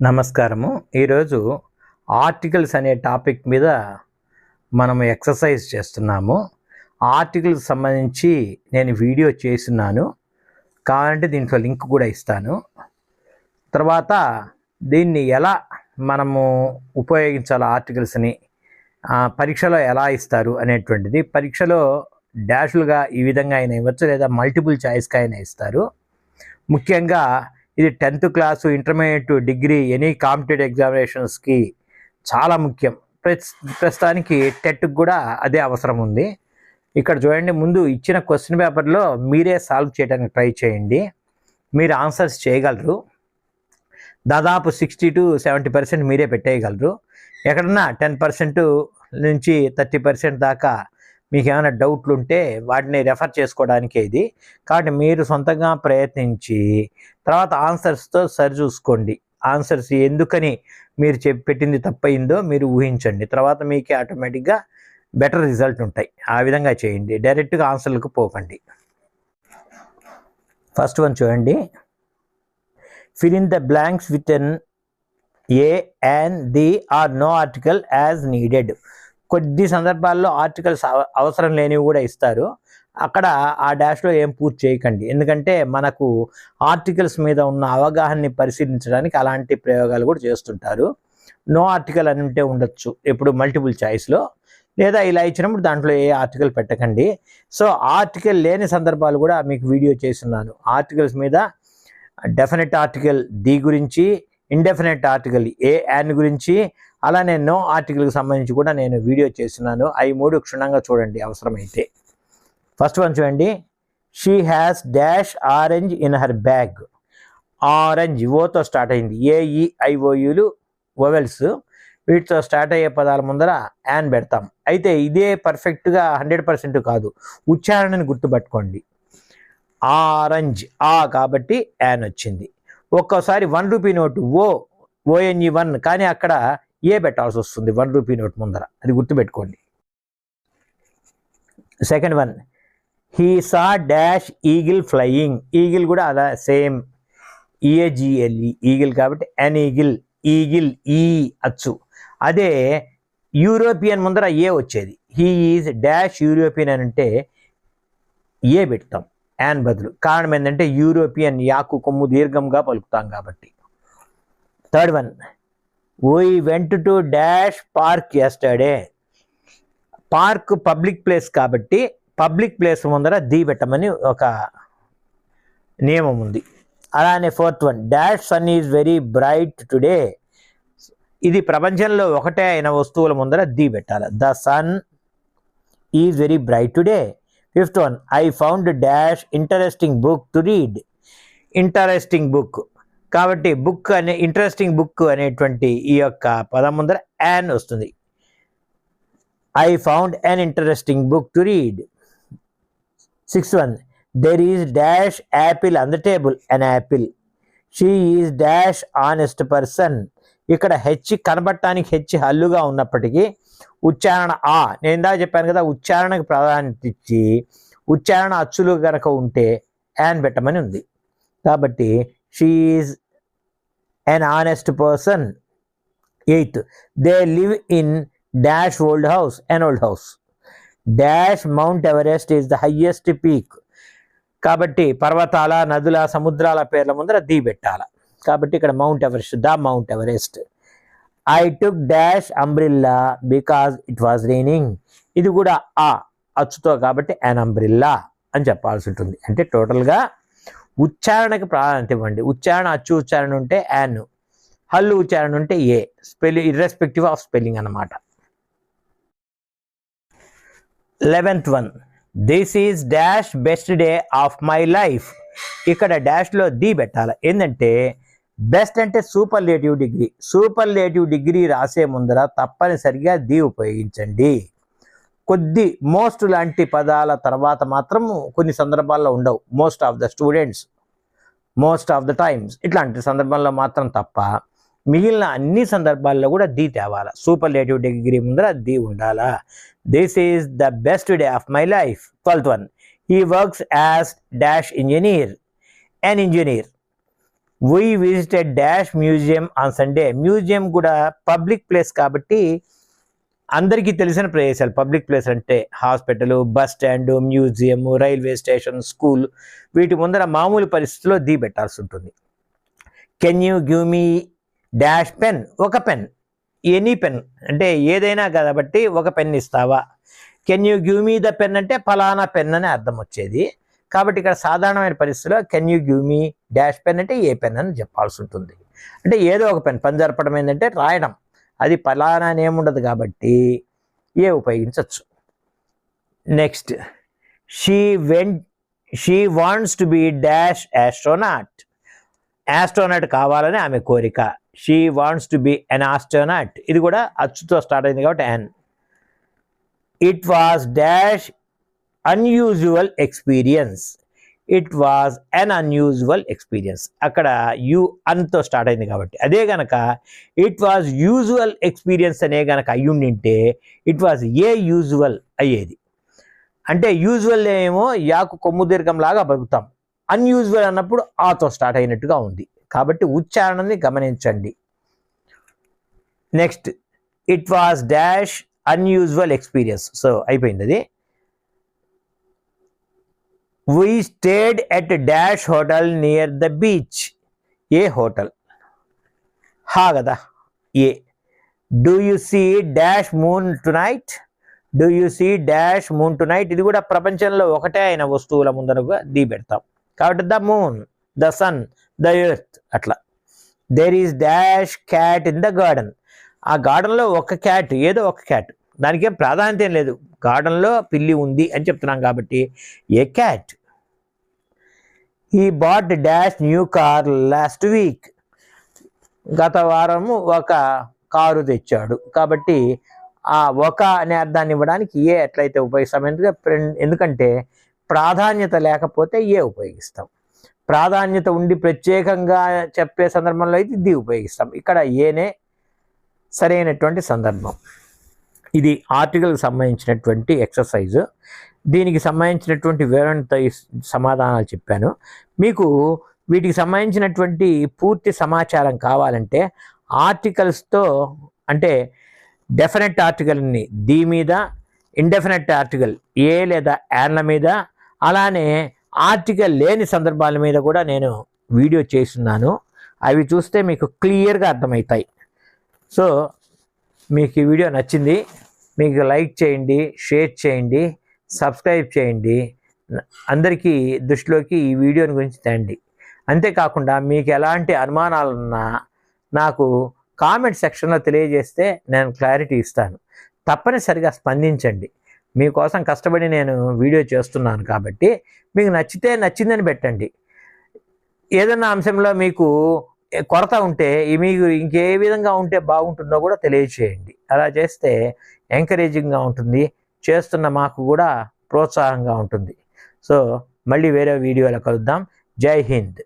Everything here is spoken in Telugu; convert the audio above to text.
నమస్కారము. ఈరోజు ఆర్టికల్స్ అనే టాపిక్ మీద మనం ఎక్సర్సైజ్ చేస్తున్నాము. ఆర్టికల్స్ సంబంధించి నేను వీడియో చేస్తున్నాను. కావాలంటే దీంట్లో లింక్ కూడా ఇస్తాను. తర్వాత దీన్ని ఎలా మనము ఉపయోగించాలి ఆర్టికల్స్ని పరీక్షలో ఎలా ఇస్తారు అనేటువంటిది పరీక్షలో డాష్లుగా ఈ విధంగా అయినా ఇవ్వచ్చు లేదా మల్టిపుల్ చాయిస్గా అయినా ఇస్తారు. ముఖ్యంగా ఇది tenth class intermediate degree any competitive ఎగ్జామినేషన్స్కి చాలా ముఖ్యం. ప్రస్తుతానికి టెట్కి కూడా అదే అవసరం ఉంది. ఇక్కడ చూడండి ముందు ఇచ్చిన క్వశ్చన్ పేపర్లో మీరే సాల్వ్ చేయడానికి ట్రై చేయండి. మీరు ఆన్సర్స్ చేయగలరు. దాదాపు సిక్స్టీ టు సెవెంటీ పర్సెంట్ మీరే పెట్టేయగలరు. ఎక్కడన్నా టెన్ పర్సెంట్ నుంచి థర్టీ పర్సెంట్ దాకా మీకు ఏమైనా డౌట్లు ఉంటే వాటిని రెఫర్ చేసుకోవడానికే ఇది. కాబట్టి మీరు సొంతంగా ప్రయత్నించి తర్వాత ఆన్సర్స్తో సరి చూసుకోండి. ఆన్సర్స్ ఎందుకని మీరు చెప్పి పెట్టింది తప్పయిందో మీరు ఊహించండి. తర్వాత మీకే ఆటోమేటిక్గా బెటర్ రిజల్ట్ ఉంటాయి. ఆ విధంగా చేయండి. డైరెక్ట్గా ఆన్సర్లకు పోకండి. ఫస్ట్ వన్ చూడండి. Fill in the blanks with an a and the or no article as needed. కొద్ది సందర్భాల్లో ఆర్టికల్స్ అవ- అవసరం లేనివి కూడా ఇస్తారు. అక్కడ ఆ డాష్లో ఏం పూర్తి చేయకండి. ఎందుకంటే మనకు ఆర్టికల్స్ మీద ఉన్న అవగాహనని పరిశీలించడానికి అలాంటి ప్రయోగాలు కూడా చేస్తుంటారు. నో ఆర్టికల్ అని ఉంటే ఉండొచ్చు. ఇప్పుడు మల్టిపుల్ చాయిస్లో. లేదా ఇలా ఇచ్చినప్పుడు దాంట్లో ఏ ఆర్టికల్ పెట్టకండి. సో ఆర్టికల్ లేని సందర్భాలు కూడా మీకు వీడియో చేస్తున్నాను. ఆర్టికల్స్ మీద డెఫినెట్ ఆర్టికల్ ది గురించి ఇండెఫినెట్ ఆర్టికల్ ఏ యాన్ గురించి అలానే నో ఆర్టికల్కి సంబంధించి కూడా నేను వీడియో చేస్తున్నాను. అవి మూడు క్షుణ్ణంగా చూడండి అవసరమైతే. ఫస్ట్ వన్ చూడండి. She has dash orange in her bag orange ఓతో start అయింది. ఏఈఐఓయులు ఓవెల్స్ వీటితో స్టార్ట్ అయ్యే పదాల ముందర యాన్ పెడతాం. అయితే ఇదే పర్ఫెక్ట్గా హండ్రెడ్ పర్సెంట్ కాదు. ఉచ్చారణని గుర్తుపట్టుకోండి. ఆరెంజ్ ఆ కాబట్టి యాన్ వచ్చింది. ఒక్కోసారి one rupee note O O N E one కానీ అక్కడ ఏ పెట్టాల్సి వస్తుంది? వన్ రూపీ నోట్ ముందర. అది గుర్తుపెట్టుకోండి. Second one. He saw dash eagle flying. Eagle కూడా అలా సేమ్. ఈఏజిఎల్ఈ ఈగిల్ కాబట్టి ఎన్ ఈగిల్ ఈగిల్ ఈ అచ్చు. అదే యూరోపియన్ ముందర ఏ వచ్చేది? హీ ఈజ్ డాష్ యూరోపియన్ అని అంటే ఏ పెడతాం? యాన్ బదులు. కారణం ఏంటంటే యూరోపియన్ యాకు కొమ్ము దీర్ఘంగా పలుకుతాం కాబట్టి. Third one we went to dash park yesterday park public place కాబట్టి పబ్లిక్ ప్లేస్ ముందర ది పెట్టమని ఒక నియమం ఉంది. అలానే fourth one dash sun is very bright today ఇది ప్రపంచంలో ఒకటే అయిన వస్తువుల ముందర దీ పెట్టాలి. The sun is very bright today fifth one I found dash interesting book to read interesting book కాబట్టి బుక్ అనే ఇంట్రెస్టింగ్ బుక్ అనేటువంటి ఈ యొక్క పదం ముందర యాన్ వస్తుంది. I found an interesting book to read six one there is dash apple on the table an apple she is dash honest person ఇక్కడ హెచ్ కనబడటానికి హెచ్ హల్లుగా ఉన్నప్పటికీ ఉచ్చారణ ఆ. నేను ఇందాక చెప్పాను కదా ఉచ్చారణకు ప్రాధాన్యత ఇచ్చి ఉచ్చారణ అచ్చులు కనుక ఉంటే యాన్ పెట్టమని ఉంది. కాబట్టి she is an honest person eighth they live in dash old house an old house dash Mount Everest is the highest peak కాబట్టి పర్వతాల నదుల సముద్రాల పేర్ల ముందర దీ పెట్టాల. కాబట్టి ఇక్కడ Mount Everest the Mount Everest I took dash umbrella because it was raining ఇది కూడా ఆ అచ్చుతో కాబట్టి అన్ అంబ్రిల్లా అని చెప్పాల్సి ఉంటుంది. అంటే టోటల్గా ఉచ్చారణకి ప్రాధాన్యత ఇవ్వండి. ఉచ్చారణ అచ్చు ఉచ్చారణ ఉంటే యాన్ హల్లు ఉచ్చారణ ఉంటే ఏ స్పెల్లింగ్ ఇర్రెస్పెక్టివ్ ఆఫ్ స్పెల్లింగ్ అన్నమాట. Eleventh one this is dash best day of my life ఇక్కడ డాష్లో ది పెట్టాలి. ఏంటంటే బెస్ట్ అంటే సూపర్లేటివ్ డిగ్రీ సూపర్లేటివ్ డిగ్రీ రాసే ముందర తప్పనిసరిగా ది ఉపయోగించండి. కొద్ది మోస్ట్ లాంటి పదాల తర్వాత మాత్రం కొన్ని సందర్భాల్లో ఉండవు. Most of the students most of the times ఇట్లాంటి సందర్భంలో మాత్రం తప్ప మిగిలిన అన్ని సందర్భాల్లో కూడా ది తేవాల. సూపర్లేటివ్ డిగ్రీ ముందర ది ఉండాలా. This is the best day of my life twelfth one he works as dash engineer an engineer we visited dash museum on Sunday museum కూడా పబ్లిక్ ప్లేస్ కాబట్టి అందరికీ తెలిసిన ప్రదేశాలు. పబ్లిక్ ప్లేస్ అంటే hospital bus stand museum railway station school వీటి ముందర మామూలు పరిస్థితుల్లో దీ పెట్టాల్సి ఉంటుంది. Can you give me dash pen ఒక పెన్ ఎనీ పెన్ అంటే ఏదైనా కాబట్టి ఒక పెన్ ఇస్తావా? Can you give me the pen అంటే ఫలానా పెన్ అని అర్థం వచ్చేది. కాబట్టి ఇక్కడ సాధారణమైన పరిస్థితిలో can you give me dash pen అంటే ఏ పెన్ అని చెప్పాల్సి ఉంటుంది. అంటే ఏదో ఒక పెన్ పని జరపడం ఏంటంటే రాయడం. అది ఫలానా ఏముండదు కాబట్టి ఏ ఉపయోగించవచ్చు next she went she wants to be dash astronaut astronaut కావాలని ఆమె కోరిక. She wants to be an astronaut ఇది కూడా అచ్చుతో స్టార్ట్ అయింది కాబట్టి an it was dash unusual experience it was an unusual experience అక్కడ యు అన్తో స్టార్ట్ అయింది కాబట్టి. అదే గనక ఇట్ వాజ్ యూజువల్ ఎక్స్పీరియన్స్ అనే గనక అయ్యుండింటే ఇట్ వాజ్ ఏ యూజువల్ అయ్యేది? అంటే యూజువల్ ఏమో యాకు కొమ్ము దీర్ఘంలాగా బతుకుతాం. అన్యూజువల్ అన్నప్పుడు ఆతో స్టార్ట్ అయినట్టుగా ఉంది. కాబట్టి ఉచ్చారణని గమనించండి. Next it was dash unusual experience so అయిపోయింది అది. We stayed at dash hotel near the beach a hotel హా కదా a do you see dash moon tonight do you see dash moon tonight ఇది కూడా ప్రపంచంలో ఒకటే అయిన వస్తువుల ముందరగా దీ పెడతాం. కాబట్టి the moon the sun the earth అట్లా. There is dash cat in the garden ఆ గార్డెన్లో ఒక క్యాట్ ఏదో ఒక క్యాట్ దానికేం ప్రాధాన్యత ఏం లేదు. గార్డెన్లో పిల్లి ఉంది అని చెప్తున్నాం కాబట్టి ఏ క్యాట్? ఈ bought dash new car last week గత వారము ఒక కారు తెచ్చాడు. కాబట్టి ఆ ఒక అనే అర్థాన్ని ఇవ్వడానికి ఏ ఎట్లయితే ఉపయోగిస్తాం. ఎందుకంటే ఎందుకంటే ప్రాధాన్యత లేకపోతే ఏ ఉపయోగిస్తాం. ప్రాధాన్యత ఉండి ప్రత్యేకంగా చెప్పే సందర్భంలో అయితే ఇది ఉపయోగిస్తాం. ఇక్కడ ఏనే సరైనటువంటి సందర్భం. ఇది ఆర్టికల్కి సంబంధించినటువంటి ఎక్సర్సైజ్. దీనికి సంబంధించినటువంటి వివరణతో సమాధానాలు చెప్పాను. మీకు వీటికి సంబంధించినటువంటి పూర్తి సమాచారం కావాలంటే ఆర్టికల్స్తో అంటే డెఫినెట్ ఆర్టికల్ని దీ మీద ఇండెఫినెట్ ఆర్టికల్ ఏ లేదా యాన్ల మీద అలానే ఆర్టికల్ లేని సందర్భాల మీద కూడా నేను వీడియో చేస్తున్నాను. అవి చూస్తే మీకు క్లియర్గా అర్థమవుతాయి. సో మీకు ఈ వీడియో నచ్చింది మీకు లైక్ చేయండి షేర్ చేయండి సబ్స్క్రైబ్ చేయండి. అందరికీ దృష్టిలోకి ఈ వీడియోని గురించి తేండి. అంతేకాకుండా మీకు ఎలాంటి అనుమానాలున్నా నాకు కామెంట్ సెక్షన్లో తెలియజేస్తే నేను క్లారిటీ ఇస్తాను. తప్పనిసరిగా స్పందించండి. మీకోసం కష్టపడి నేను వీడియో చేస్తున్నాను కాబట్టి మీకు నచ్చితే నచ్చిందని పెట్టండి. ఏదన్నా అంశంలో మీకు కొరత ఉంటే మీకు ఇంకే విధంగా ఉంటే బాగుంటుందో కూడా తెలియచేయండి. అలా చేస్తే ఎంకరేజింగ్గా ఉంటుంది చేస్తున్న మాకు కూడా ప్రోత్సాహంగా ఉంటుంది. సో మళ్ళీ వేరే వీడియోలో కలుద్దాం. జై హింద్.